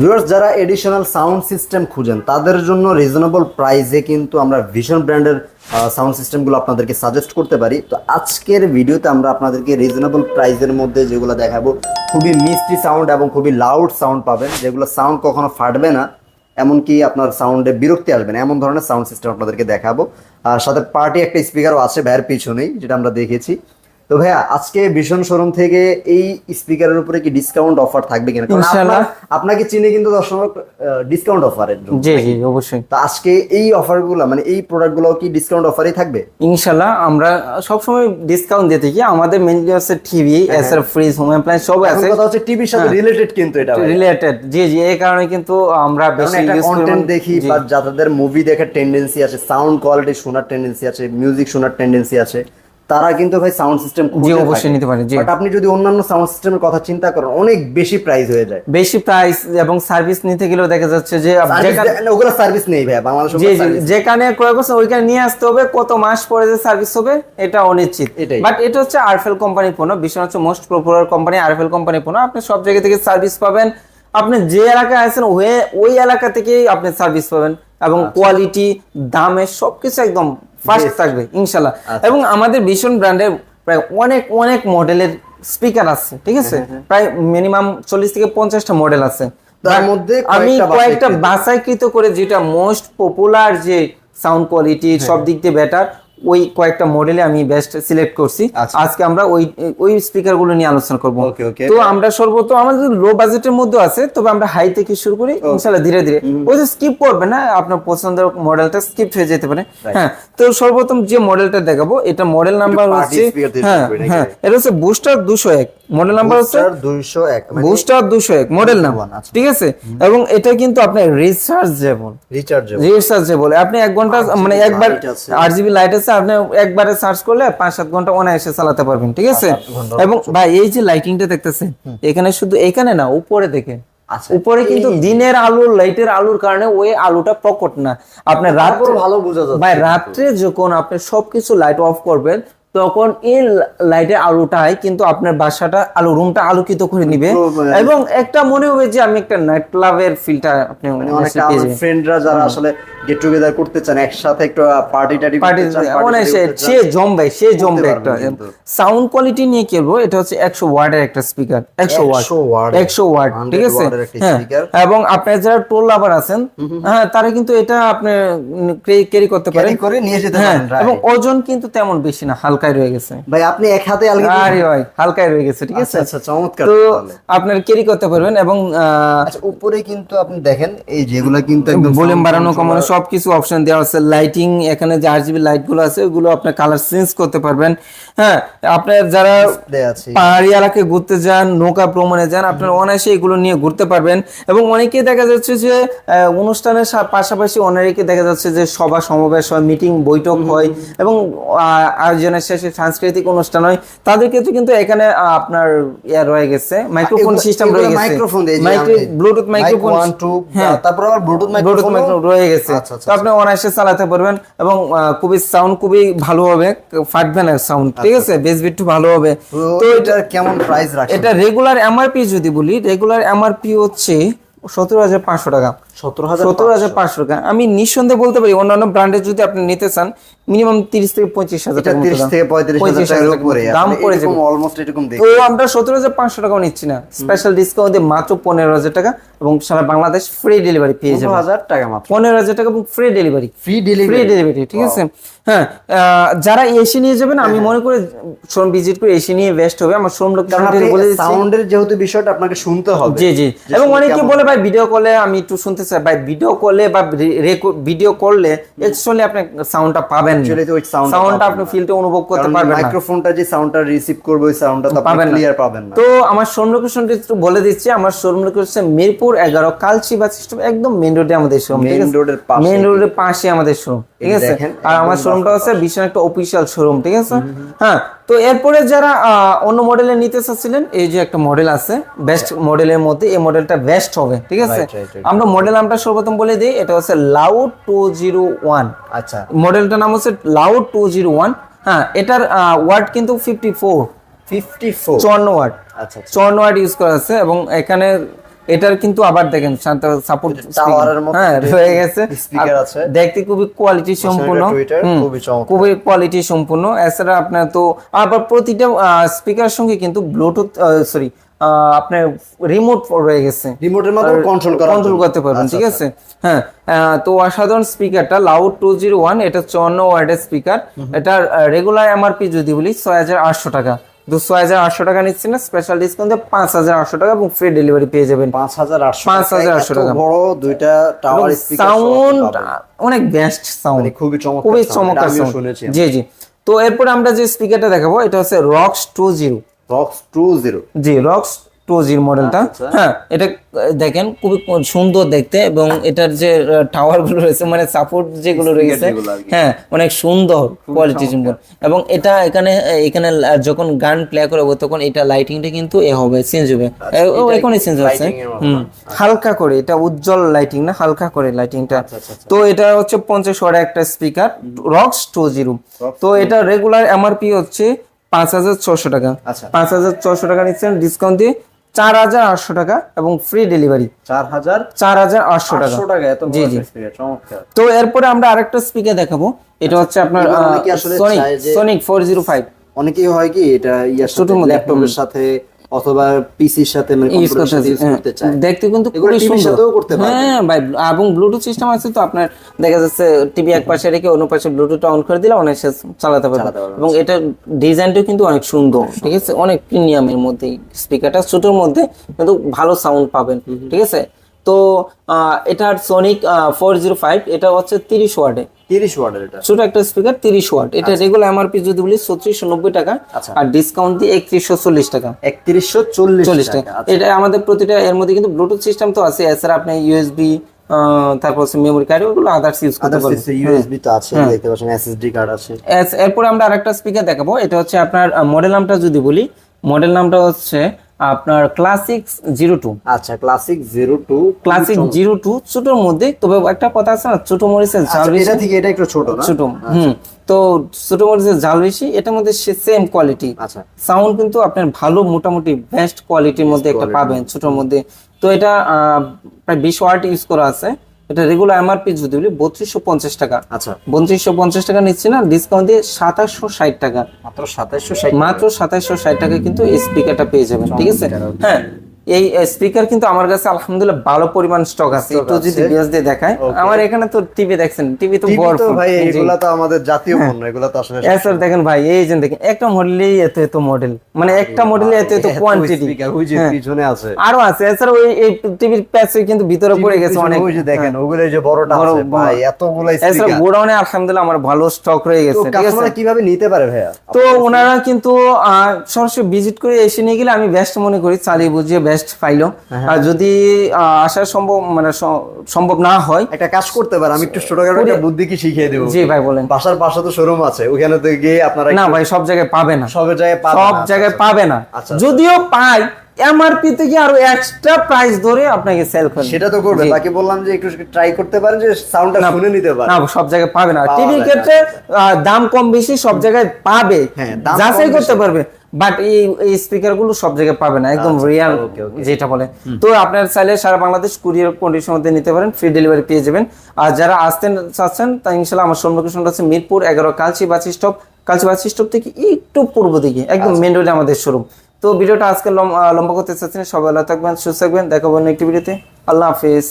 Viewers যারা additional sound system খুঁজেন, তাদের জন্য রিজনেবল প্রাইসে কিন্তু আমরা ভিশন ব্র্যান্ডের সাউন্ড সিস্টেমগুলো আপনাদেরকে সাজেস্ট করতে পারি। তো আজকের ভিডিওতে আমরা আপনাদেরকে রিজনেবল প্রাইসের মধ্যে যেগুলো দেখাবো, খুবই মিষ্টি সাউন্ড এবং খুবই লাউড সাউন্ড পাবেন, যেগুলো সাউন্ড কখনো ফাটবে না, এমনকি আপনার সাউন্ডে বিরক্তি আসবে না, এমন ধরনের সাউন্ড সিস্টেম আপনাদেরকে দেখাবো। আর সাথে পার্টি একটা স্পিকারও আছে, ভাইয়ের পিছনেই, যেটা আমরা দেখেছি। তো ভাইয়া আজকে ভীষণ শোরুম থেকে এই স্পিকারের উপরে কি ডিসকাউন্ট অফার থাকবে কিনা? ইনশাআল্লাহ। আপনাকে চিনে কিন্তু দর্শক ডিসকাউন্ট অফারের জন্য। জি জি অবশ্যই। তো আজকে এই অফারগুলো মানে এই প্রোডাক্টগুলো কি ডিসকাউন্ট অফারই থাকবে? ইনশাল্লাহ আমরা সবসময় ডিসকাউন্ট দিয়ে থাকি। আমাদের মেনলি হচ্ছে টিভি এছাড়া ফ্রিজ হোম অ্যাপ্লায়েন্স সব আছে। কথা হচ্ছে টিভির সাথে হ্যাঁ। রিলেটেড কিন্তু এটা রিলেটেড জি জি এই কারণে কিন্তু আমরা বেশি ইউজ কন্টেন্ট দেখি বা যাদের মুভি দেখার টেন্ডেন্সি আছে সাউন্ড কোয়ালিটি শোনার টেন্ডেন্সি আছে মিউজিক শোনার টেন্ডেন্সি আছে। তারা কিন্তু ভাই সাউন্ড সিস্টেম জি অবশ্যই নিতে পারে জি বাট আপনি যদি অন্যান্য সাউন্ড সিস্টেমের কথা চিন্তা করেন অনেক বেশি প্রাইস হয়ে যায়। বেশি প্রাইস এবং সার্ভিস নিতে গেলেও দেখা যাচ্ছে যে ওগুলো সার্ভিস নেই ভাই বাংলাদেশে জি জি যেখানে ক্রয় করছেন ওইখানে নিয়ে আসতে হবে কত মাস পরে যে সার্ভিস হবে এটা অনিশ্চিত। এটাই। বাট এটা হচ্ছে আরফেল কোম্পানির পণ্য বিশ্ব হচ্ছে মোস্ট পপুলার কোম্পানি আরফেল কোম্পানির পণ্য। আপনি সব জায়গা থেকে সার্ভিস পাবেন। আপনি যে এলাকায় আছেন ওই ওই এলাকা থেকেই আপনি সার্ভিস পাবেন। এবং আচ্ছা। কোয়ালিটি দামে সবকিছু একদম ফার্স্ট থাকবে ইনশাল্লাহ আচ্ছা। এবং আমাদের ভীষণ ব্র্যান্ডের প্রায় অনেক অনেক মডেলের স্পিকার আছে ঠিক আছে প্রায় মিনিমাম চল্লিশ থেকে পঞ্চাশটা মডেল আছে তার মধ্যে আমি কয়েকটা বাছাইকৃত। করে যেটা মোস্ট পপুলার যে সাউন্ড কোয়ালিটি হ্যাঁ। সব দিক দিয়ে বেটার ওই কয়েকটা মডেলে আমি বেস্ট সিলেক্ট করছি। আচ্ছা। আজকে আমরা ওই ওই স্পিকারগুলো নিয়ে আলোচনা করব. তো আমরা সর্বত আমাদের লো বাজেটের মধ্যে আছে তবে আমরা হাই থেকে শুরু করি? ইনশাআল্লাহ ধীরে ধীরে। ওই যে স্কিপ করবে না আপনার পছন্দের মডেলটা স্কিপ হয়ে যেতে পারে। হ্যাঁ তো সর্বপ্রথম যে মডেলটা দেখাবো এটা মডেল নাম্বার হচ্ছে হ্যাঁ হ্যাঁ এটা হচ্ছে বুস্টার দুশো এক। মডেল নাম্বার হচ্ছে দুইশো এক মানে বুস্টার দুশো এক মডেল নাম আচ্ছা। ঠিক আছে? এবং এটা কিন্তু আপনার রিচার্জেবল রিচার্জেবল রিচার্জেবল আপনি এক ঘণ্টা মানে একবার light আছে। আট জিবি লাইট আছে আপনি একবারে সার্চ করলে পাঁচ সাত ঘণ্টা অনায়াসে চালাতে পারবেন ঠিক আছে? এবং ভাই এই যে লাইটিংটা দেখতেছেন এখানে শুধু এখানে না উপরে দেখেন। আচ্ছা, উপরে কিন্তু দিনের আলোর লাইটের আলোর কারণে ওই আলোটা প্রকট না। আপনার রাত ভালো বোঝা যাচ্ছে। ভাই রাত্রে যখন আপনি সবকিছু লাইট অফ করবেন তখন এই লাইটের আলোটাই কিন্তু আপনার বাসাটা আলো রুমটা আলোকিত করে নিবে। মানে- এবং একটা মনে হবে যে আমি একটা নাইট ক্লাবের ফিলটা আপনি মানে ফ্রেন্ডরা যারা আসলে গেট টুগেদার করতে চান একসাথে একটু পার্টি টাটি পার্টি অনেক সে জমবে সে জমবে একটা। সাউন্ড কোয়ালিটি নিয়ে কি বলব? এটা হচ্ছে একশো ওয়ার্ডের একটা স্পিকার একশো ওয়াট 100 একশো ওয়াট ঠিক আছে? হ্যাঁ। এবং আপনার যারা টোল লাভার আছেন হ্যাঁ তারা কিন্তু এটা আপনি ক্যারি করতে পারেন। ক্যারি করে নিয়ে যেতে হ্যাঁ পারেন এবং ওজন কিন্তু তেমন বেশি না হালকায় রয়ে গেছে। ভাই আপনি এক হাতে আরে ভাই হালকায় রয়ে গেছে ঠিক আছে? আচ্ছা আচ্ছা চমৎকার তো। আপনার ক্যারি করতে পারবেন এবং আচ্ছা উপরে কিন্তু আপনি দেখেন এই যেগুলা কিন্তু একদম ভলিউম বাড়ানো কমানো সবকিছু অপশন দেওয়া আছে। লাইটিং এখানে যে আরজিবি লাইটগুলো আছে ওগুলো আপনার কালার চেঞ্জ করতে পারবেন। হ্যাঁ আপনার যারা পাহাড়ি এলাকায় ঘুরতে যান নৌকা ভ্রমণে যান আপনার অনায়াসে এগুলো নিয়ে ঘুরতে পারবেন। এবং অনেকে দেখা যাচ্ছে যে অনুষ্ঠানের পাশাপাশি অনেকে দেখা যাচ্ছে যে সভা সমাবেশ হয় মিটিং বৈঠক হয় এবং আয়োজনের শেষে সাংস্কৃতিক অনুষ্ঠান হয়। তাদের ক্ষেত্রে কিন্তু এখানে আপনার ইয়া রয়ে গেছে মাইক্রোফোন সিস্টেম রয়ে গেছে। microphone দিয়ে মাইক্রো ব্লুটুথ মাইক্রোফোন হ্যাঁ। তারপর আবার ব্লুটুথ মাইক্রোফোন মাইক্রোফোন রয়ে গেছে। আচ্ছা, আচ্ছা, তো আপনি অনায়াসে চালাতে পারবেন এবং খুবই সাউন্ড খুবই ভালো হবে ফাটবে না সাউন্ড ঠিক আছে? বেস বিটু ভালো হবে। তো এটা কেমন প্রাইস রাখেন এটা রেগুলার এমআরপি যদি বলি রেগুলার এমআরপি হচ্ছে সতেরো হাজার পাঁচশো টাকা। সতেরো হাজার সতেরো হাজার পাঁচশো টাকা। আমি নিঃসন্দেহে বলতে পারি অন্যান্য ব্র্যান্ডের যদি আপনি নিতে চান মিনিমাম তিরিশ থেকে পঁয়ত্রিশ হাজার এটা টাকা তিরিশ থেকে পঁয়ত্রিশ হাজার 35,000 টাকার টাকার উপরে দাম পড়ে যাবে। অলমোস্ট এরকম তো আমরা সতেরো হাজার পাঁচশো টাকাও নিচ্ছি না। স্পেশাল ডিসকাউন্ট দিয়ে মাত্র পনেরো হাজার টাকা এবং সারা বাংলাদেশ ফ্রি ডেলিভারি পেয়ে যাবে হাজার টাকা মাত্র। পনেরো হাজার টাকা এবং free delivery free free delivery delivery ঠিক আছে? হ্যাঁ যারা এসে নিয়ে যাবেন আমি মনে করি শোরুম ভিজিট করে এসে নিয়ে বেস্ট হবে। আমার শোরুম বলে সাউন্ডের যেহেতু বিষয়টা আপনাকে শুনতে হবে জি জি। এবং অনেকে বলে ভাই ভিডিও কলে আমি একটু শুনতে ভাই ভিডিও কলে বা ভিডিও করলে অ্যাকচুয়ালি আপনি সাউন্ডটা পাবেন তো ওই টা সাউন্ডটা আপনি। ফিলটা অনুভব করতে পারবেন না। মাইক্রোফোনটা যে সাউন্ডটা রিসিভ করবে ওই সাউন্ডটা তো আপনি পাবেন ক্লিয়ার পাবেন না। তো আমার শোরুম লোকেশনটা একটু বলে দিচ্ছি আমার শোরুম লোকেশন মিরপুর এগারো কালচি বাস সিস্টেম একদম মেন রোডে আমাদের শোরুম Main road এর পাশে মেন রোডের পাশে আমাদের শোরুম ঠিক আছে? আর আমার শোরুমটা হচ্ছে ভীষণ একটা অফিসিয়াল শোরুম ঠিক আছে? হ্যাঁ তো এরপরে যারা অন্য মডেলে নিতে চাচ্ছিলেন এই যে একটা মডেল আছে বেস্ট মডেলের মধ্যে এই মডেলটা বেস্ট হবে ঠিক আছে. আমরা মডেল আমরা সর্বপ্রথম বলে দিই এটা হচ্ছে লাউড টু জিরো ওয়ান। আচ্ছা। মডেলটার নাম হচ্ছে লাউড টু জিরো ওয়ান। হ্যাঁ এটার ওয়ার্ড কিন্তু ফিফটি ফোর ফিফটি ফোর চুয়ান্ন ওয়াট আচ্ছা আচ্ছা। চুয়ান্ন ওয়াট ইউজ করা আছে এবং এখানে এটার কিন্তু আবার দেখেন সাপোর্ট টাওয়ারের মতো হ্যাঁ রয়ে গেছে। দেখতে খুবই কোয়ালিটি সম্পূর্ণ। খুবই কোয়ালিটি সম্পূর্ণ। এছাড়া আপনার তো আবার প্রতিটা স্পিকার সঙ্গে কিন্তু ব্লুটুথ সরি আপনার রিমোট রয়ে গেছে। রিমোটের মাধ্যমে কন্ট্রোল করা কন্ট্রোল করতে পারবেন ঠিক আছে? হ্যাঁ তো অসাধারণ স্পিকারটা লাউড টু জিরো ওয়ান এটা চুয়ান্ন ওয়ার্ডের স্পিকার এটা রেগুলার এমআরপি যদি বলি ছয় হাজার আটশো টাকা। তো ছয় হাজার আটশো টাকা নিচ্ছি না স্পেশাল ডিসকাউন্টে পাঁচ হাজার আটশো টাকা এবং ফ্রি ডেলিভারি পেয়ে যাবেন। পাঁচ হাজার আটশো 5,800 টাকা। বড় দুইটা টাওয়ার সাউন্ড অনেক বেস্ট সাউন্ড খুবই চমৎকার খুবই চমৎকার। শুনেছি। জি জি। তো এরপরে আমরা যে স্পিকারটা দেখাবো এটা হচ্ছে Rox two zero Rox two zero G Rox two zero মডেলটা আচ্ছা। হ্যাঁ এটা দেখেন খুবই সুন্দর দেখতে এবং এটার যে টাওয়ারগুলো রয়েছে মানে সাপোর্ট যেগুলো রয়েছে। হ্যাঁ অনেক সুন্দর কোয়ালিটি সুন্দর। এবং এটা এখানে এখানে যখন গান প্লে করব তখন এটা লাইটিংটা কিন্তু এ হবে চেঞ্জ হবে। আচ্ছা, এখনই চেঞ্জ হচ্ছে। হুম। হালকা করে এটা উজ্জ্বল লাইটিং না হালকা করে লাইটিংটা আচ্ছা, আচ্ছা। তো এটা হচ্ছে পঞ্চাশ ওয়াট একটা স্পিকার রক্স টু জিরো তো এটা রেগুলার এমআরপি হচ্ছে পাঁচ হাজার ছশো টাকা। আচ্ছা। পাঁচ হাজার ছশো টাকা নিচ্ছেন ডিসকাউন্ট দিয়ে। চার হাজার আটশো টাকা এবং ফ্রি ডেলিভারি চার হাজার চার হাজার আটশো টাকা। জি জি। তো এরপরে আমরা আরেকটা স্পিকার দেখাবো। এটা হচ্ছে আপনার এবার অনেকে Sonic Sonic four zero five অনেকেই হয় কি এটা ইয়ার ল্যাপটপের সাথে অথবা পিসির সাথে মানে করতে চায়। দেখতে কিন্তু খুবই সুন্দর। করতে পারবে। হ্যাঁ ভাই এবং ব্লুটুথ সিস্টেম আছে তো আপনার দেখা যাচ্ছে টিভি এক পাশে রেখে অন্য পাশে ব্লুটুথ অন করে দিলে অনেক চালাতে পারবে। চালাতে পারবে। এবং এটা ডিজাইনটাও কিন্তু অনেক সুন্দর ঠিক আছে? অনেক প্রিমিয়ামের মধ্যে স্পিকারটা ছোটোর মধ্যে কিন্তু ভালো সাউন্ড পাবেন ঠিক আছে? তো আহ, এটার সোনিক ফোর জিরো ফাইভ এটা হচ্ছে তিরিশ ওয়ার্ডে তিরিশ ওয়াটের এটা। ছোট একটা স্পিকার তিরিশ ওয়াট। এটা রেগুলার এমআরপি যদি বলি ছত্রিশশো নব্বই টাকা আচ্ছা। আর ডিসকাউন্ট দিয়ে একত্রিশশো চল্লিশ টাকা। একত্রিশশো চল্লিশ চল্লিশ টাকা টাকা। এটা আমাদের প্রতিটা এর মধ্যে কিন্তু ব্লুটুথ সিস্টেম তো আছে। এছাড়া আপনি ইউএসবি তারপর হচ্ছে মেমোরি কার্ড ওগুলো আদার্স ইউজ করতে পারবেন। ইউএসবি তো আছে দেখতে পাচ্ছেন এসএসডি কার্ড আছে। এস- এরপরে আমরা আরেকটা স্পিকার দেখাবো। এটা হচ্ছে আপনার মডেল নামটা যদি বলি মডেল নামটা হচ্ছে আপনার ক্লাসিক জিরো টু আচ্ছা classic zero two classic zero two ছোটোর মধ্যে তবে একটা কথা আছে না ছোটো মরিচের ঝাল বেশি। এটা থেকে এটা একটু ছোট ছোট হুম। তো ছোট মরিচের ঝাল বেশি এটার মধ্যে সেম কোয়ালিটি আচ্ছা। সাউন্ড কিন্তু আপনার ভালো মোটামুটি বেস্ট কোয়ালিটির মধ্যে একটা পাবেন ছোটোর মধ্যে। তো এটা আহ, প্রায় বিশ ওয়াট ইউজ করা আছে। এটা রেগুলার এমআরপি যদি বলি বত্রিশশো পঞ্চাশ টাকা। আচ্ছা। বত্রিশশো পঞ্চাশ টাকা নিচ্ছি না ডিসকাউন্ট দিয়ে সাতাশশো ষাট টাকা। মাত্র সাতাইশশো ষাট মাত্র সাতাশশো ষাট টাকা কিন্তু স্পিকারটা পেয়ে যাবেন ঠিক আছে? হ্যাঁ এই স্পিকার কিন্তু আমার কাছে আলহামদুলিল্লাহ ভালো পরিমাণ স্টক আছে। একটু যদি বিয়াস দিয়ে দেখায়। আমার এখানে তো টিভি দেখছেন টিভি তো বড় তো ভাই এগুলা তো আমাদের জাতীয় পণ্য এগুলা তো আসলে স্যার দেখেন ভাই এই যে দেখেন একটা মডেলেই এত এত মডেল মানে একটা মডেলে এত এত কোয়ান্টিটি স্পিকার ওই যে পিছনে আছে। আরও আছে। এছাড়া ওই এই টিভির প্যাচে কিন্তু ভিতরে পড়ে গেছে অনেক। ওই যে দেখেন ওগুলো যে বড়টা আছে ভাই এতগুলা স্পিকার গোডাউনে আলহামদুলিল্লাহ আমার ভালো স্টক রয়ে গেছে ঠিক আছে? কীভাবে নিতে পারে ভাইয়া? তো ওনারা কিন্তু সরাসরি ভিজিট করে এসে নিয়ে গেলে আমি বেস্ট মনে করি চালিয়ে বুঝিয়ে বেস্ট পাইলো হ্যাঁ। আর যদি আসার আসা সম্ভব মানে সম্ভব না হয় একটা কাজ করতে পারে আমি একটু ছোটখাটো একটা বুদ্ধি কি শিখিয়ে দেবো? জি ভাই বলেন। বাসার পাশে তো শোরুম আছে ওখানে তো গিয়ে আপনারা না ভাই সব জায়গায় পাবে না। সব জায়গায় সব জায়গায় পাবে না। আচ্ছা, যদিও পাই এমআরপি থেকে আরও এক্সট্রা প্রাইস ধরে আপনাকে সেল করবে সেটা তো করবে। বাকি বললাম যে একটু ট্রাই করতে পারেন যে সাউন্ডটা শুনে নিতে পারে না সব জায়গায় পাবে না। টিভির ক্ষেত্রে দাম কম বেশি সব জায়গায় পাবে। হ্যাঁ, যাচাই করতে পারবে। বাট এই স্পিকারগুলো সব জায়গায় পাবে না। একদম রিয়াল আচ্ছা. যেটা বলে। তো আপনার চাইলে সারা বাংলাদেশ কুরিয়ার কন্ডিশন মধ্যে নিতে পারেন। ফ্রি ডেলিভারি পেয়ে যাবেন। আর যারা আসতে চাচ্ছেন তা ইনশাল্লাহ আমার সোম লোকেশনটা আছে মিরপুর এগারো কালচি বাস স্টপ কালচি বাস স্টপ থেকে একটু পূর্ব দিকে একদম আচ্ছা। মেন রোডে আমাদের শোরুম তো ভিডিওটা আজকে লম- লম্বা করতে চাচ্ছেন সবাই ভালো থাকবেন, সুস্থ থাকবেন। দেখাবো একটি ভিডিওতে। আল্লাহ হাফিজ।